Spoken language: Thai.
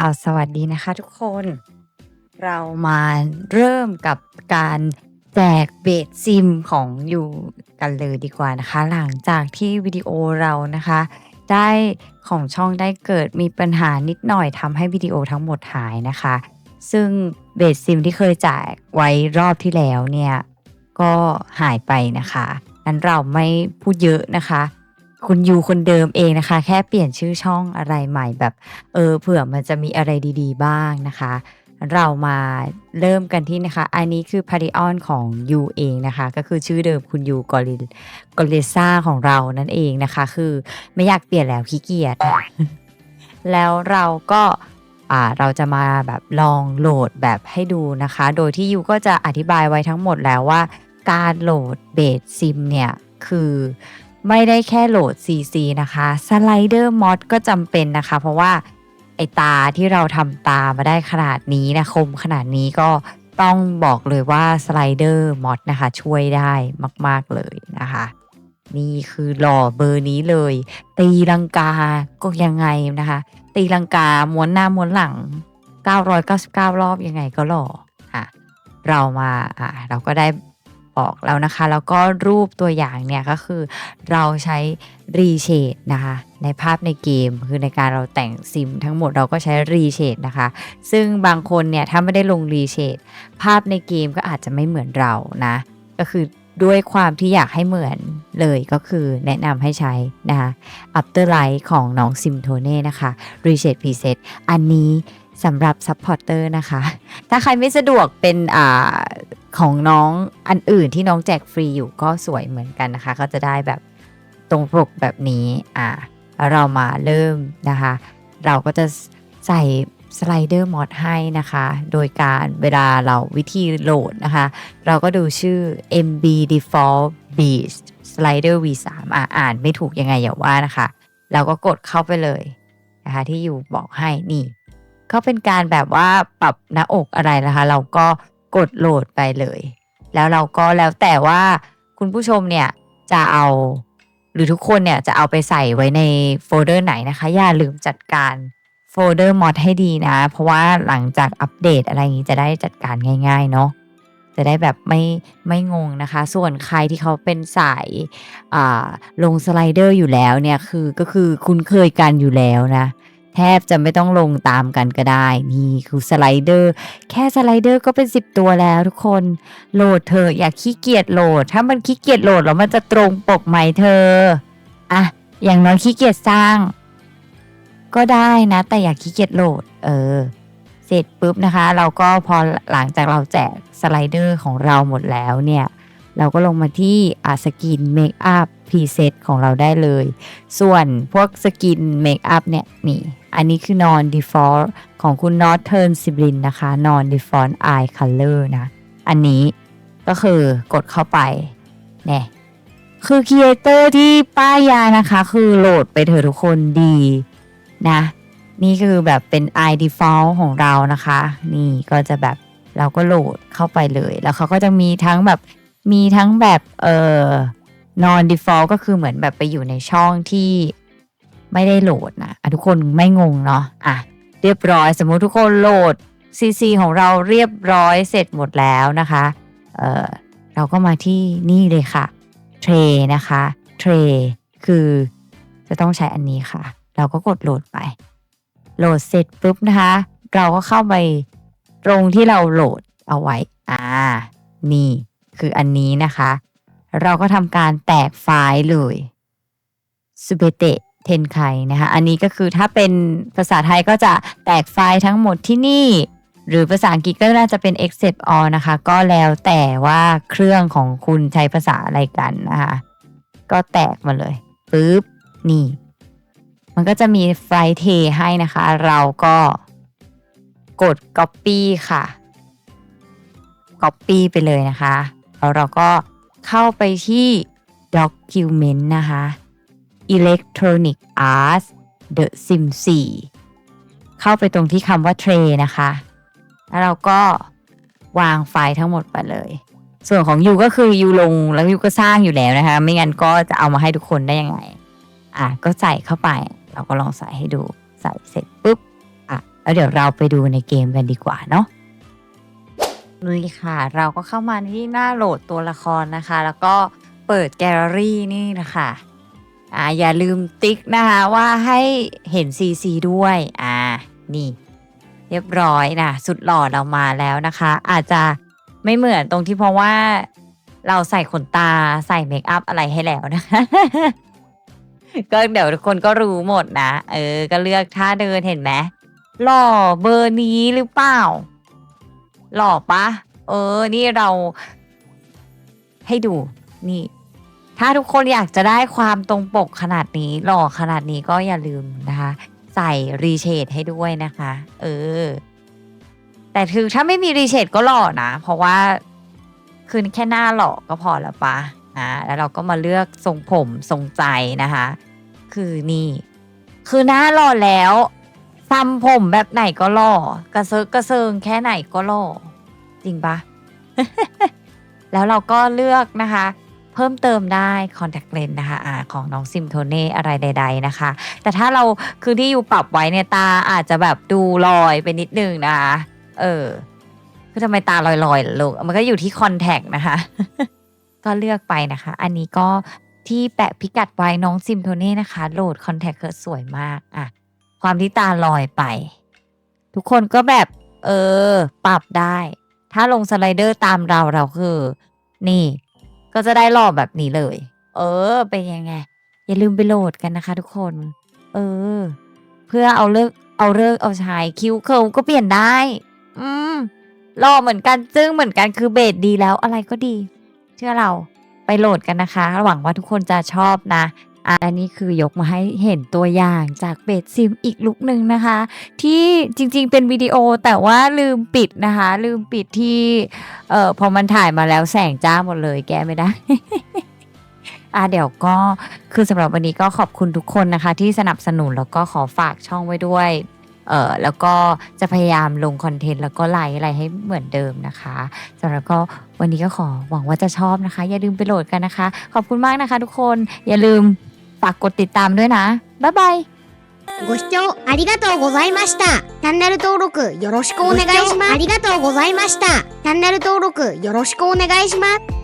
อ้าสวัสดีนะคะทุกคน เรามาเริ่มกับการแจกเบสซิมของอยู่กันเลยดีกว่านะคะ หลังจากที่วิดีโอเรานะคะ ได้ของช่องได้เกิดมีปัญหานิดหน่อยทำให้วิดีโอทั้งหมดหายนะคะ ซึ่งเบสซิมที่เคยแจกไว้รอบที่แล้วเนี่ย ก็หายไปนะคะนั้นเราไม่พูดเยอะนะคะ คุณยูคนเดิมเองนะคะ แค่เปลี่ยนชื่อช่องอะไรใหม่แบบ เออเผื่อมันจะมีอะไรดี ๆ บ้างนะคะ เรามาเริ่มกันที่นะคะ อันนี้คือพาริออนของยูเองนะคะ ก็คือชื่อเดิมคุณยูกอริกอริซ่าของเรานั่นเองนะคะ คือไม่อยากเปลี่ยนแล้วขี้เกียจแล้วเราก็อ่าเราจะมาแบบลองโหลดแบบให้ดูนะคะ โดยที่ยูก็จะอธิบายไว้ทั้งหมดแล้วว่า การโหลดเบสซิมเนี่ยคือ ไม่ได้แค่โหลด CC นะคะสไลเดอร์มอดก็จำเป็นนะคะ เพราะว่าไอตาที่เราทำตามาได้ขนาดนี้นะคมขนาดนี้ก็ต้องบอกเลยว่าสไลเดอร์มอดนะคะ ช่วยได้มาก ๆ เลยนะคะ นี่คือหล่อเบอร์นี้เลย ตีลังกาก็ยังไงนะคะ ตีลังกาม้วนหน้าม้วนหลัง 999 รอบยังไงก็หล่ออะเรามาอะเราก็ได้ บอกแล้วนะคะ แล้วก็รูปตัวอย่างเนี่ยก็คือเราใช้รีเชดนะคะในภาพในเกม คือในการเราแต่งซิมทั้งหมดเราก็ใช้รีเชดนะคะ ซึ่งบางคนเนี่ยถ้าไม่ได้ลงรีเชดภาพในเกมก็อาจจะไม่เหมือนเรานะ ก็คือด้วยความที่อยากให้เหมือนเลยก็คือแนะนำให้ใช้นะคะ Afterlight ของน้องซิมโทเน่นะคะ Reset Preset อันนี้ สำหรับ Supporter นะคะ ถ้าใครไม่สะดวกเป็นอ่าของน้องอันอื่นที่น้องแจกฟรีอยู่ก็สวยเหมือนกันนะคะ ก็จะได้แบบตรงปกแบบนี้อ่าเรามาเริ่มนะคะ เราก็จะใส่สไลเดอร์มอดให้นะคะ โดยการเวลาเราวิธีโหลดนะคะ เราก็ดูชื่อ MB Default Beast Slider V3 อะอ่านไม่ถูกยังไงอย่าว่านะคะ เราก็กดเข้าไปเลยนะคะ ที่อยู่บอกให้นี่ ก็เป็นการแบบว่าปรับหน้าอกอะไรนะคะ เราก็กดโหลดไปเลย แล้วเราก็แล้วแต่ว่าคุณผู้ชมเนี่ยจะเอาหรือทุกคนเนี่ยจะเอาไปใส่ไว้ในโฟลเดอร์ไหนนะคะ อย่าลืมจัดการโฟลเดอร์มอดให้ดีนะ เพราะว่าหลังจากอัปเดตอะไรอย่างนี้จะได้จัดการง่าย ๆ เนาะจะได้แบบไม่ไม่งงนะคะ ส่วนใครที่เขาเป็นสายอ่ลงสไลเดอร์อยู่แล้วเนี่ยคือก็คือคุ้นเคยกันอยู่แล้วนะ แทบจะไม่ต้องลงตามกันก็ได้ นี่คือสไลเดอร์ แค่สไลเดอร์ก็เป็น 10 ตัวแล้วทุกคน โหลดเธออย่าขี้เกียจโหลด ถ้ามันขี้เกียจโหลดแล้วมันจะตรงปกไหมเธออะอย่างน้อยขี้เกียจสร้าง ก็ได้นะ แต่อย่าขี้เกียจโหลด เออ เสร็จปุ๊บนะคะ เราก็พอหลังจากเราแจกสไลเดอร์ของเราหมดแล้วเนี่ย เราก็ลงมาที่อาสกินเมคอัพพรีเซตของเราได้เลย ส่วนพวกสกินเมคอัพเนี่ยนี่ อันนี้คือ non default ของคุณ Northern Siblin นะคะ non default eye color นะ อันนี้ก็คือกดเข้าไปเนี่ยคือครีเอเตอร์ที่ป้ายยานะคะ คือโหลดไปเถอะทุกคนดีนะ นี่คือแบบเป็น eye default ของเรานะคะ นี่ก็จะแบบเราก็โหลดเข้าไปเลย แล้วเขาก็จะมีทั้งแบบมีทั้งแบบเออ non default ก็คือเหมือนแบบไปอยู่ในช่องที่ ไม่ได้โหลดนะะทุกคนไม่งงเนาะอะเรียบร้อยสมมุติทุกคนโหลด CC ของเราเรียบร้อยเสร็จหมดแล้วนะคะเออเราก็มาที่นี่เลยค่ะ tray นะคะ tray คือจะต้องใช้อันนี้ค่ะ เราก็กดโหลดไป โหลดเสร็จปุ๊บนะคะ เราก็เข้าไปตรงที่เราโหลดเอาไว้อ่านี่คืออันนี้นะคะ เราก็ทำการแตกไฟล์เลยสุเบเต เทนไคนะคะอันนี้ก็คือถ้าเป็นภาษาไทยก็จะแตกไฟล์ทั้งหมดที่นี่ หรือภาษาอังกฤษก็น่าจะเป็น except all นะคะ ก็แล้วแต่ว่าเครื่องของคุณใช้ภาษาอะไรกันนะคะก็แตกมาเลยปุ๊บนี่ มันก็จะมีไฟล์เทให้นะคะ เราก็กด copy ค่ะ copy ไปเลยนะคะแล้วเราก็เข้าไปที่ document นะคะ electronic arts the sim 4 เข้าไปตรงที่คำว่า tray นะคะ แล้วเราก็วางไฟล์ทั้งหมดไปเลย ส่วนของยูก็คือยูลงแล้วยูก็สร้างอยู่แล้วนะคะ ไม่งั้นก็จะเอามาให้ทุกคนได้ยังไง อะ ก็ใส่เข้าไป เราก็ลองใส่ให้ดู ใส่เสร็จปุ๊บ อะ แล้วเดี๋ยวเราไปดูในเกมกันดีกว่าเนาะนี่ค่ะ เราก็เข้ามาที่หน้าโหลดตัวละครนะคะ แล้วก็เปิดแกลเลอรี่นี่นะคะ อ่าอย่าลืมติ๊กนะคะว่าให้เห็น CC ด้วยอ่านี่ เรียบร้อยนะสุดหล่อเรามาแล้วนะคะ อาจจะไม่เหมือนตรงที่เพราะว่า เราใส่ขนตาใส่เมคอัพอะไรให้แล้วนะคะ ก็เดี๋ยวทุกคนก็รู้หมดนะ เออ ก็เลือกท่าเดินเห็นไหมหล่อเบอร์นี้หรือเปล่า หล่อปะ เออ นี่เราให้ดูนี่ ถ้าทุกคนอยากจะได้ความตรงปกขนาดนี้ หล่อขนาดนี้ก็อย่าลืมนะคะ ใส่รีเชดให้ด้วยนะคะ เออ แต่คือถ้าไม่มีรีเชดก็หล่อนะ เพราะว่าคือแค่หน้าหล่อก็พอแล้วปะอ่าแล้วเราก็มาเลือกทรงผมทรงใจนะคะ คือนี่ คือหน้าหล่อแล้วซ้ำผมแบบไหนก็หล่อกระเซิกกระเซิงแค่ไหนก็หล่อจริงปะแล้วเราก็เลือกนะคะ พิ่มเติมได้ contact lens นะคะอ่าของน้องซิมโทเน่อะไรใด ๆนะคะ แต่ถ้าเราคือที่อยู่ปรับไว้เนี่ยตาอาจจะแบบดูลอยไปนิดนึงนะคะเออคือทำไมตาลอยๆล่ะลูกมันก็อยู่ที่คอนแทคนะคะ ก็เลือกไปนะคะ อันนี้ก็ที่แปะพิกัดไว้น้องซิมโทเน่นะคะ โหลดคอนแทคเสวยมากอะความที่ตาลอยไป ทุกคนก็แบบ เออ ปรับได้ ถ้าลงสไลเดอร์ตามเราเราคือ นี่ ก็จะได้หล่อแบบนี้เลย เออ เป็นยังไง อย่าลืมไปโหลดกันนะคะ ทุกคน เออ เพื่อเอาเลิกเอาเลิกเอาใช้คิ้วเคิลก็เปลี่ยนได้ อืมหล่อเหมือนกันจึ้งเหมือนกันคือเบสดีแล้วอะไรก็ดี เชื่อเราไปโหลดกันนะคะหวังว่าทุกคนจะชอบนะ อันนี้คือยกมาให้เห็นตัวอย่างจากเบสซิมอีกลุกหนึ่งนะคะ ที่จริงๆเป็นวิดีโอแต่ว่าลืมปิดนะคะ ลืมปิดที่เอ่อพอมันถ่ายมาแล้วแสงจ้าหมดเลยแก้ไม่ได้อะเดี๋ยวก็คือสำหรับวันนี้ก็ขอบคุณทุกคนนะคะ ที่สนับสนุนแล้วก็ขอฝากช่องไว้ด้วยเอ่อแล้วก็จะพยายามลงคอนเทนต์แล้วก็ไลฟ์อะไรให้เหมือนเดิมนะคะสำหรับก็วันนี้ก็ขอหวังว่าจะชอบนะคะ อย่าลืมไปโหลดกันนะคะ ขอบคุณมากนะคะทุกคนอย่าลืม ฝากกดติดตามด้วยนะ บ๊ายบาย ご視聴ありがとうございました。チャンネル登録よろしくお願いします。ありがとうございました。チャンネル登録よろしくお願いします。